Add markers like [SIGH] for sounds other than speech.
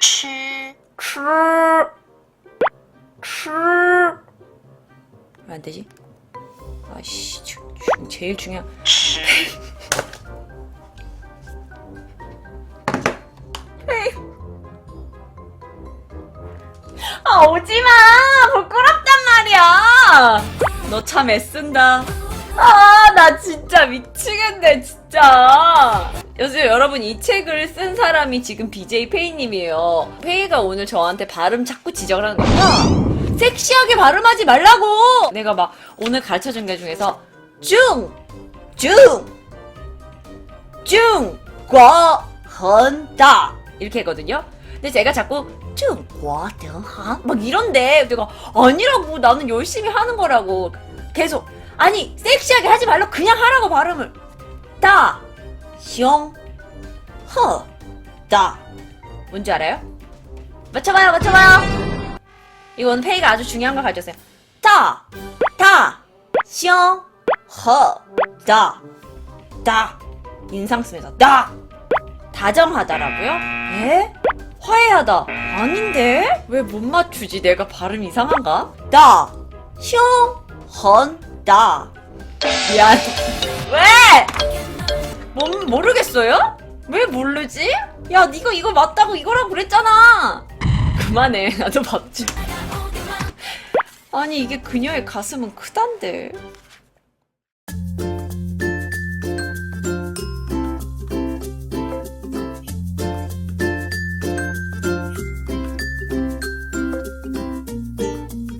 치, 크, 크. 왜안 되지? 아씨, 주, 주, 제일 중요한. 치, 아, 오지 마! 부끄럽단 말이야! 너 참 애쓴다. 아, 나 진짜 미치겠네, 진짜. 요즘 여러분 이 책을 쓴 사람이 지금 BJ 페이님이에요. 페이가 오늘 저한테 발음 자꾸 지적을 하는 거야. 섹시하게 발음하지 말라고! 내가 막 오늘 가르쳐 준 게 중에서 중! 중! 중! 과! 헌! 다! 이렇게 했거든요. 근데 제가 자꾸 중! 과! 등! 한! 막 이런데 내가 아니라고 나는 열심히 하는 거라고 계속 아니 섹시하게 하지 말고 그냥 하라고 발음을 다! 숑! 허! 다! 뭔지 알아요? 맞춰봐요 맞춰봐요 이건 페이가 아주 중요한 걸 가져왔어요 다! 다! 숑! 허! 다! 다! 인상 쓰면서 다! 다정하다라고요? 에? 화해하다 아닌데? 왜 못 맞추지? 내가 발음 이상한가? 다! 숑! 헌! 다! 미안 왜? 뭐, 모르겠어요? 왜 모르지? 야, 니가 이거 맞다고 이거라고 그랬잖아. 그만해. [LAUGHS] 나도 맞지. 아니, 이게 그녀의 가슴은 크단데.